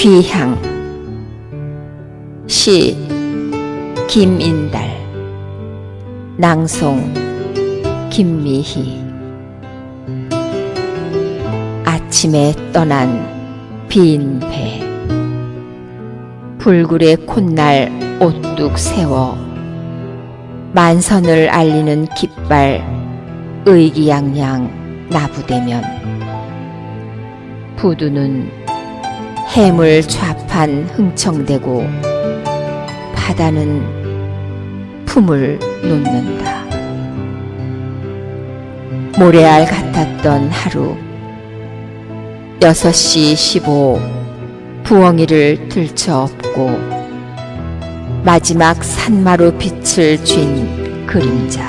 귀향. 시. 김인달. 낭송. 김미희. 아침에 떠난 빈 배 불굴의 콧날 오뚝 세워 만선을 알리는 깃발 의기양양 나부대면. 부두는 해물 좌판 흥청대고 바다는 품을 놓는다. 모래알 같았던 하루 6시 15 부엉이를 들쳐업고 마지막 산마루 빛을 쥔 그림자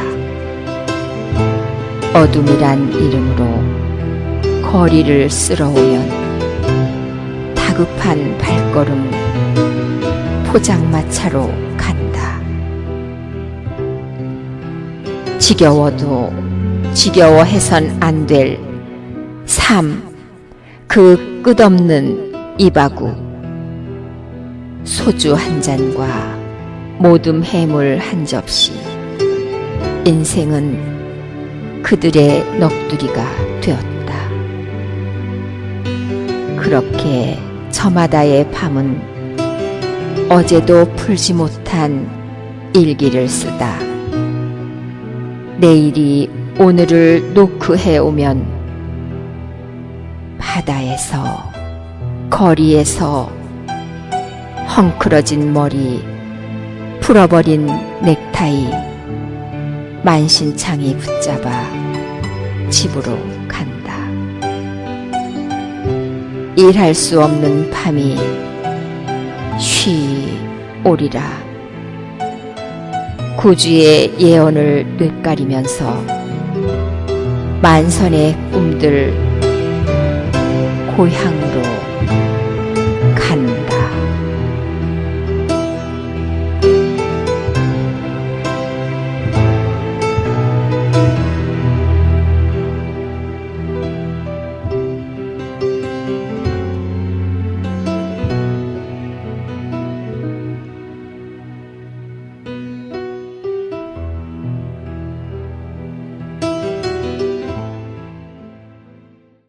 어둠이란 이름으로 거리를 쓸어오면 다급한 발걸음 포장마차로 간다. 지겨워도 지겨워해선 안 될 삶, 그 끝없는 이바구. 소주 한 잔과 모둠 해물 한 접시. 인생은 그들의 넋두리가 되었다. 그렇게 저마다의 밤은 어제도 풀지 못한 일기를 쓰다. 내일이 오늘을 노크해 오면 바다에서 거리에서 헝클어진 머리 풀어버린 넥타이 만신창이 붙잡아 집으로 간다. 일할 수 없는 밤이 쉬 오리라. 구주의 예언을 뇌까리면서 만선의 꿈들 고향으로